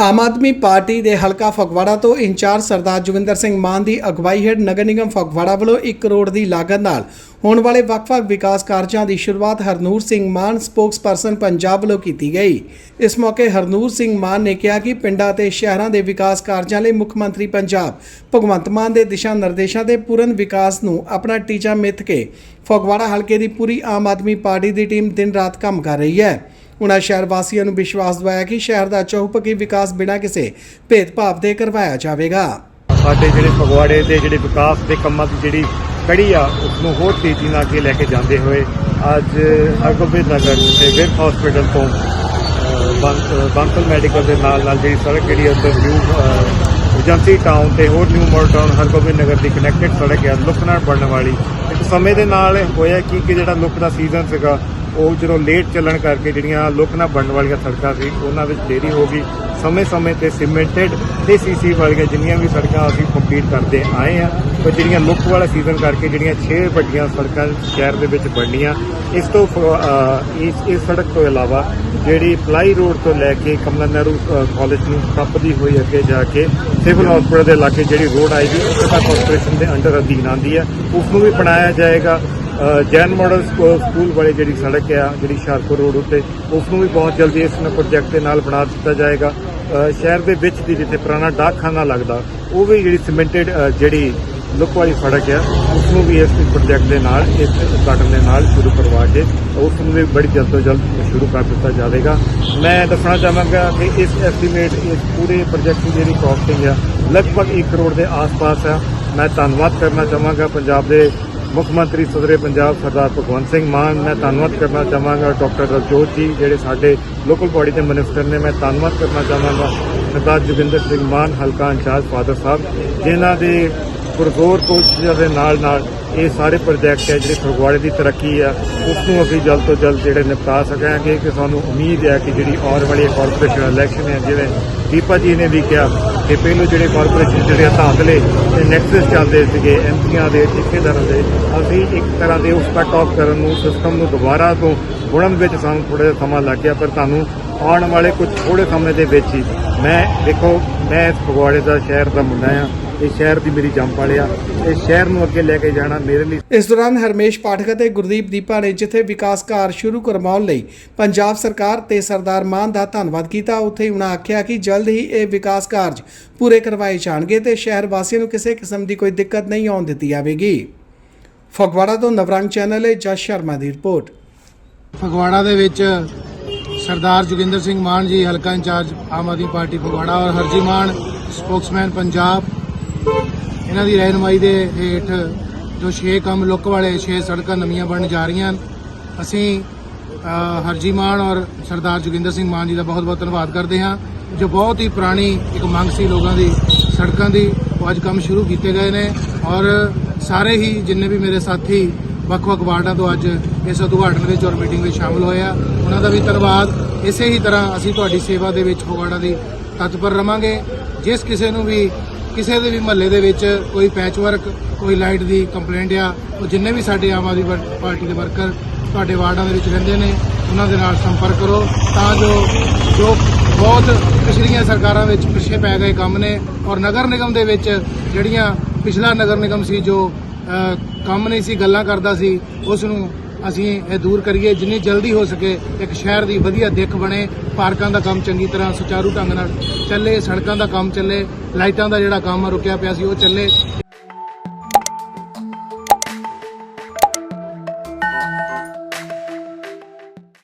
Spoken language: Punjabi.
ਆਮ ਆਦਮੀ ਪਾਰਟੀ ਦੇ ਹਲਕਾ ਫਗਵਾੜਾ ਤੋਂ ਇੰਚਾਰਜ ਸਰਦਾਰ ਜੋਗਿੰਦਰ ਸਿੰਘ ਮਾਨ ਦੀ ਅਗਵਾਈ ਹੇਠ ਨਗਰ ਨਿਗਮ ਫਗਵਾੜਾ ਵੱਲੋਂ 1 ਕਰੋੜ ਦੀ ਲਾਗਤ ਨਾਲ ਹੋਣ ਵਾਲੇ ਵੱਖ-ਵੱਖ ਵਿਕਾਸ ਕਾਰਜਾਂ ਦੀ ਸ਼ੁਰੂਆਤ ਹਰਨੂਰ ਸਿੰਘ ਮਾਨ ਸਪੋਕਸਪਰਸਨ ਪੰਜਾਬ ਵੱਲੋਂ ਕੀਤੀ ਗਈ। ਇਸ ਮੌਕੇ ਹਰਨੂਰ ਸਿੰਘ ਮਾਨ ਨੇ ਕਿਹਾ ਕਿ ਪਿੰਡਾਂ ਤੇ ਸ਼ਹਿਰਾਂ ਦੇ ਵਿਕਾਸ ਕਾਰਜਾਂ ਲਈ ਮੁੱਖ ਮੰਤਰੀ ਪੰਜਾਬ ਭਗਵੰਤ ਮਾਨ ਦੇ ਦਿਸ਼ਾ ਨਿਰਦੇਸ਼ਾਂ ਦੇ ਪੂਰਨ ਵਿਕਾਸ ਨੂੰ ਆਪਣਾ ਟੀਚਾ ਮਿੱਥ ਕੇ ਫਗਵਾੜਾ ਹਲਕੇ ਦੀ ਪੂਰੀ ਆਮ ਆਦਮੀ ਪਾਰਟੀ ਦੀ ਟੀਮ ਦਿਨ ਰਾਤ ਕੰਮ ਕਰ ਰਹੀ ਹੈ। ਉਨ੍ਹਾਂ ਸ਼ਹਿਰ ਵਾਸੀਆਂ ਨੂੰ ਵਿਸ਼ਵਾਸ ਦਿਵਾਇਆ ਕਿ ਸ਼ਹਿਰ ਦਾ ਚਹੁਪੱਕੀ ਵਿਕਾਸ ਬਿਨਾਂ ਕਿਸੇ ਭੇਦਭਾਵ ਦੇ ਕਰਵਾਇਆ ਜਾਵੇਗਾ। ਸਾਡੇ ਜਿਹੜੇ ਫਗਵਾੜੇ ਦੇ ਜਿਹੜੇ ਵਿਕਾਸ ਦੇ ਕੰਮਾਂ ਦੀ ਜਿਹੜੀ ਕੜੀ ਆ ਉਸ ਨੂੰ ਹੋਰ ਤੇਜ਼ੀ ਨਾਲ ਅੱਗੇ ਲੈ ਕੇ ਜਾਂਦੇ ਹੋਏ ਅੱਜ ਹਰਗੋਬਿੰਦ ਨਗਰ ਤੇ ਵਿਰ ਹਸਪੀਟਲ ਤੋਂ ਅਹ, ਬੰਸਲ ਮੈਡੀਕਲ ਦੇ ਨਾਲ ਨਾਲ ਜਿਹੜੀ ਸੜਕ ਜਿਹੜੀ ਉੱਧਰ ਨਿਊ ਏਜੰਸੀ ਟਾਊਨ ਤੇ ਹੋਰ new model town Hargobind Nagar ਦੀ ਕਨੈਕਟਡ ਸੜਕ ਹੈ ਲੁੱਕ ਨਾਲ ਬਣਨ ਵਾਲੀ। ਇੱਕ ਸਮੇਂ ਦੇ ਨਾਲ ਹੋਇਆ ਕਿ ਕਿ ਜਿਹੜਾ ਲੁੱਕ ਦਾ ਸੀਜ਼ਨ ਸੀਗਾ ਉਹ ਜਦੋਂ ਲੇਟ ਚੱਲਣ ਕਰਕੇ ਜਿਹੜੀਆਂ ਲੁੱਕ ਨਾ ਬਣਨ ਵਾਲੀਆਂ ਸੜਕਾਂ ਸੀ, ਉਹਨਾਂ ਵਿੱਚ ਦੇਰੀ ਹੋ ਗਈ। ਸਮੇਂ-ਸਮੇਂ ਤੇ ਸੀਮੈਂਟਡ ਤੇ ਸੀਸੀ ਵਾਲੀਆਂ ਜਿੰਨੀਆਂ ਵੀ ਸੜਕਾਂ ਅਸੀਂ ਕੰਪਲੀਟ ਕਰਦੇ ਆਏ ਆ ਪਰ ਜਿਹੜੀਆਂ ਲੁੱਕ ਵਾਲਾ ਸੀਜ਼ਨ ਕਰਕੇ ਜਿਹੜੀਆਂ 6 ਵੱਡੀਆਂ ਸੜਕਾਂ ਸ਼ਹਿਰ ਦੇ ਵਿੱਚ ਬਣਨੀਆਂ। ਇਸ ਤੋਂ ਇਸ ਇਸ ਸੜਕ ਤੋਂ ਇਲਾਵਾ ਜਿਹੜੀ ਪਲਾਈ ਰੋਡ ਤੋਂ ਲੈ ਕੇ ਕਮਲਾ ਨਹਿਰੂ ਕਾਲਜ ਨੂੰ ਟੱਪਦੀ ਹੋਈ ਅੱਗੇ ਜਾ ਕੇ ਸਿਵਲ ਹਸਪੀਟਲ ਦੇ ਇਲਾਕੇ ਜਿਹੜੀ ਰੋਡ ਆਏਗੀ ਉਹ ਤਾਂ ਕਾਰਪੋਰੇਸ਼ਨ ਦੇ ਅੰਡਰ ਅਧੀਨ ਆਉਂਦੀ ਹੈ। ਉਸ ਨੂੰ ਵੀ ਬਣਾਇਆ ਜਾਏਗਾ। ਜੈਨ ਮਾਡਲ ਸਕੂਲ ਵਾਲੀ ਜਿਹੜੀ ਸੜਕ ਆ, ਜਿਹੜੀ ਹੁਸ਼ਿਆਰਪੁਰ ਰੋਡ ਉੱਤੇ ਉਸ ਨੂੰ ਵੀ ਬਹੁਤ ਜਲਦੀ ਇਸ ਨੂੰ ਪ੍ਰੋਜੈਕਟ ਦੇ ਨਾਲ ਬਣਾ ਦਿੱਤਾ ਜਾਏਗਾ। ਸ਼ਹਿਰ ਦੇ ਵਿੱਚ ਦੀ ਜਿੱਥੇ ਪੁਰਾਣਾ ਡਾਕਖਾਨਾ ਲੱਗਦਾ, ਉਹ ਵੀ ਜਿਹੜੀ ਸੀਮੈਂਟਡ ਜਿਹੜੀ ਲੁੱਕ ਵਾਲੀ ਸੜਕ ਆ ਉਸ ਨੂੰ ਵੀ ਇਸ ਪ੍ਰੋਜੈਕਟ ਦੇ ਨਾਲ, ਇਸ ਉਦਘਾਟਨ ਦੇ ਨਾਲ ਸ਼ੁਰੂ ਕਰਵਾ ਕੇ ਉਸ ਨੂੰ ਵੀ ਬੜੀ ਜਲਦ ਤੋਂ ਜਲਦ ਸ਼ੁਰੂ ਕਰ ਦਿੱਤਾ ਜਾਵੇਗਾ। ਮੈਂ ਦੱਸਣਾ ਚਾਹਾਂਗਾ ਕਿ ਇਸ ਐਸਟੀਮੇਟ ਇਸ ਪੂਰੇ ਪ੍ਰੋਜੈਕਟ ਦੀ ਜਿਹੜੀ ਕਾਸਟਿੰਗ ਆ, ਲਗਭਗ 1 ਕਰੋੜ ਦੇ ਆਸ-ਪਾਸ ਆ। ਮੈਂ ਧੰਨਵਾਦ ਕਰਨਾ ਚਾਹਾਂਗਾ ਪੰਜਾਬ ਦੇ ਮੁੱਖ ਮੰਤਰੀ ਸਦਰੇ ਪੰਜਾਬ ਸਰਦਾਰ ਭਗਵੰਤ ਸਿੰਘ ਮਾਨ, ਮੈਂ ਧੰਨਵਾਦ ਕਰਨਾ ਚਾਹਾਂਗਾ ਡਾਕਟਰ ਰਜੋਤ ਜੀ, ਜਿਹੜੇ ਸਾਡੇ ਲੋਕਲ ਬਾਡੀ ਦੇ ਮਿਨਿਸਟਰ ਨੇ। ਮੈਂ ਧੰਨਵਾਦ ਕਰਨਾ ਚਾਹਾਂਗਾ ਸਰਦਾਰ ਜੋਗਿੰਦਰ ਸਿੰਘ ਮਾਨ, ਹਲਕਾ ਇੰਚਾਰਜ ਫਾਦਰ ਸਾਹਿਬ, ਜਿਨ੍ਹਾਂ ਦੇ ਪੁਰਜ਼ੋਰ ਕੋਸ਼ਿਸ਼ਾਂ ਦੇ ਨਾਲ ਨਾਲ ਇਹ ਸਾਰੇ ਪ੍ਰੋਜੈਕਟ ਹੈ ਜਿਹੜੇ ਫਗਵਾੜੇ ਦੀ ਤਰੱਕੀ ਆ, ਉਸ ਨੂੰ ਅਸੀਂ ਜਲਦ ਤੋਂ ਜਲਦ ਜਿਹੜੇ ਨਿਪਟਾ ਸਕਾਂਗੇ ਕਿ ਸਾਨੂੰ ਉਮੀਦ ਹੈ ਕਿ ਜਿਹੜੀ ਆਉਣ ਵਾਲੀ ਕਾਰਪੋਰੇਸ਼ਨ ਇਲੈਕਸ਼ਨ ਹੈ, ਜਿਵੇਂ ਦੀਪਾ ਜੀ ਨੇ ਵੀ ਕਿਹਾ ਕਿ ਪਹਿਲੋਂ ਜਿਹੜੇ ਕਾਰਪੋਰੇਸ਼ਨ ਜਿਹੜੇ ਧਾਂਦਲੇ ਤੇ ਨੈਕਸਸ ਚੱਲਦੇ ਸੀਗੇ ਐਮਪੀਆਂ ਦੇ, ਠੇਕੇਦਾਰਾਂ ਦੇ, ਅਸੀਂ ਇੱਕ ਤਰ੍ਹਾਂ ਦੇ ਉਸ ਕੱਟ ਆਫ ਕਰਨ ਨੂੰ ਸਿਸਟਮ ਨੂੰ ਦੁਬਾਰਾ ਤੋਂ ਗੁਣਨ ਵਿੱਚ ਸਾਨੂੰ ਥੋੜਾ ਜਿਹਾ ਸਮਾਂ ਲੱਗ ਗਿਆ, ਪਰ ਤੁਹਾਨੂੰ ਆਉਣ ਵਾਲੇ ਕੁਝ ਥੋੜੇ ਸਮੇਂ ਦੇ ਵਿੱਚ ਹੀ ਮੈਂ ਦੇਖੋ, ਮੈਂ ਇਸ ਫਗਵਾੜੇ ਦਾ ਸ਼ਹਿਰ ਦਾ ਮੁੰਡਾ ਆ ਇਹ ਸ਼ਹਿਰ ਦੀ ਮੇਰੀ ਜੰਮ ਵਾਲਿਆ ਇਹ ਸ਼ਹਿਰ ਨੂੰ ਅੱਗੇ ਲੈ ਕੇ ਜਾਣਾ ਮੇਰੇ ਲਈ ਇਸ ਦੌਰਾਨ ਹਰਮੇਸ਼ ਪਾਠਕ ਅਤੇ ਗੁਰਦੀਪ ਦੀਪਾ ਨੇ ਜਿੱਥੇ ਵਿਕਾਸ ਕਾਰਜ ਸ਼ੁਰੂ ਕਰਵਾਉਣ ਲਈ ਪੰਜਾਬ ਸਰਕਾਰ ਤੇ ਸਰਦਾਰ ਮਾਨ ਦਾ ਧੰਨਵਾਦ ਕੀਤਾ ਉੱਥੇ ਹੀ ਉਹਨਾਂ ਆਖਿਆ ਕਿ ਜਲਦ ਹੀ ਇਹ ਵਿਕਾਸ ਕਾਰਜ ਪੂਰੇ ਕਰਵਾਏ ਜਾਣਗੇ ਤੇ ਸ਼ਹਿਰ ਵਾਸੀਆਂ ਨੂੰ ਕਿਸੇ ਕਿਸਮ ਦੀ ਕੋਈ ਦਿੱਕਤ ਨਹੀਂ ਆਉਣ ਦਿੱਤੀ ਜਾਵੇਗੀ। ਫਗਵਾੜਾ ਤੋਂ ਨਵਰੰਗ ਚੈਨਲ ਹੈ ਜਸ ਸ਼ਰਮਾ ਦੀ ਰਿਪੋਰਟ। ਫਗਵਾੜਾ ਦੇ ਵਿੱਚ ਸਰਦਾਰ ਜੋਗਿੰਦਰ ਸਿੰਘ ਮਾਨ ਜੀ ਹਲਕਾ ਇੰਚਾਰਜ ਆਮ ਆਦਮੀ ਪਾਰਟੀ ਫਗਵਾੜਾ ਔਰ ਹਰਜੀ ਮਾਨ ਸਪੋਕਸਮੈਨ ਪੰਜਾਬ ਇਹਨਾਂ ਦੀ ਰਹਿਨਮਾਈ ਦੇ ਹੇਠ ਜੋ 6 ਕੰਮ ਲੁੱਕ ਵਾਲੇ 6 ਸੜਕਾਂ ਨਵੀਆਂ ਬਣਨ ਜਾ ਰਹੀਆਂ ਹਨ। ਅਸੀਂ ਹਰਜੀ ਮਾਨ ਔਰ ਸਰਦਾਰ ਜੋਗਿੰਦਰ ਸਿੰਘ ਮਾਨ ਜੀ ਦਾ ਬਹੁਤ ਬਹੁਤ ਧੰਨਵਾਦ ਕਰਦੇ ਹਾਂ, ਜੋ ਬਹੁਤ ਹੀ ਪੁਰਾਣੀ ਇੱਕ ਮੰਗ ਸੀ ਲੋਕਾਂ ਦੀ, ਸੜਕਾਂ ਦੀ। ਉਹ ਅੱਜ ਕੰਮ ਸ਼ੁਰੂ ਕੀਤੇ ਗਏ ਨੇ ਔਰ ਸਾਰੇ ਹੀ ਜਿੰਨੇ ਵੀ ਮੇਰੇ ਸਾਥੀ ਵੱਖ-ਵੱਖ ਵਾਰਡਾਂ ਤੋਂ ਅੱਜ ਇਸ ਉਦਘਾਟਨ ਵਿੱਚ ਔਰ ਮੀਟਿੰਗ ਵਿੱਚ ਸ਼ਾਮਲ ਹੋਏ ਆ, ਉਹਨਾਂ ਦਾ ਵੀ ਧੰਨਵਾਦ। ਇਸੇ ਹੀ ਤਰ੍ਹਾਂ ਅਸੀਂ ਤੁਹਾਡੀ ਸੇਵਾ ਦੇ ਵਿੱਚ ਫਗਵਾੜਾ ਦੀ ਤਤਪਰ ਰਵਾਂਗੇ। ਜਿਸ ਕਿਸੇ ਨੂੰ ਵੀ ਕਿਸੇ ਦੇ ਵੀ ਮਹੱਲੇ ਦੇ ਵਿੱਚ ਕੋਈ ਪੈਚ ਵਰਕ ਕੋਈ ਲਾਈਟ ਦੀ ਕੰਪਲੇਂਟ ਆ, ਉਹ ਜਿੰਨੇ ਵੀ ਸਾਡੇ ਆਮ ਆਦਮੀ ਪਾਰਟੀ ਦੇ ਵਰਕਰ ਤੁਹਾਡੇ ਵਾਰਡਾਂ ਦੇ ਵਿੱਚ ਰਹਿੰਦੇ ਨੇ, ਉਹਨਾਂ ਦੇ ਨਾਲ ਸੰਪਰਕ ਕਰੋ ਤਾਂ ਜੋ ਜੋ ਬਹੁਤ ਪਿਛਲੀਆਂ ਸਰਕਾਰਾਂ ਵਿੱਚ ਪਿੱਛੇ ਪੈ ਗਏ ਕੰਮ ਨੇ ਔਰ ਨਗਰ ਨਿਗਮ ਦੇ ਵਿੱਚ ਜਿਹੜੀਆਂ ਪਿਛਲਾ ਨਗਰ ਨਿਗਮ ਸੀ ਜੋ ਕੰਮ ਨਹੀਂ ਸੀ, ਗੱਲਾਂ ਕਰਦਾ ਸੀ ਉਸ ਨੂੰ ਅਸੀਂ ਇਹ ਦੂਰ ਕਰੀਏ, ਜਿੰਨੀ ਜਲਦੀ ਹੋ ਸਕੇ ਇੱਕ ਸ਼ਹਿਰ ਦੀ ਵਧੀਆ ਦਿੱਖ ਬਣੇ, ਪਾਰਕਾਂ ਦਾ ਕੰਮ ਚੰਗੀ ਤਰ੍ਹਾਂ ਸੁਚਾਰੂ ਢੰਗ ਨਾਲ ਚੱਲੇ, ਸੜਕਾਂ ਦਾ ਕੰਮ ਚੱਲੇ, ਲਾਈਟਾਂ ਦਾ ਜਿਹੜਾ ਕੰਮ ਰੁਕਿਆ ਪਿਆ ਸੀ, ਉਹ ਚੱਲੇ।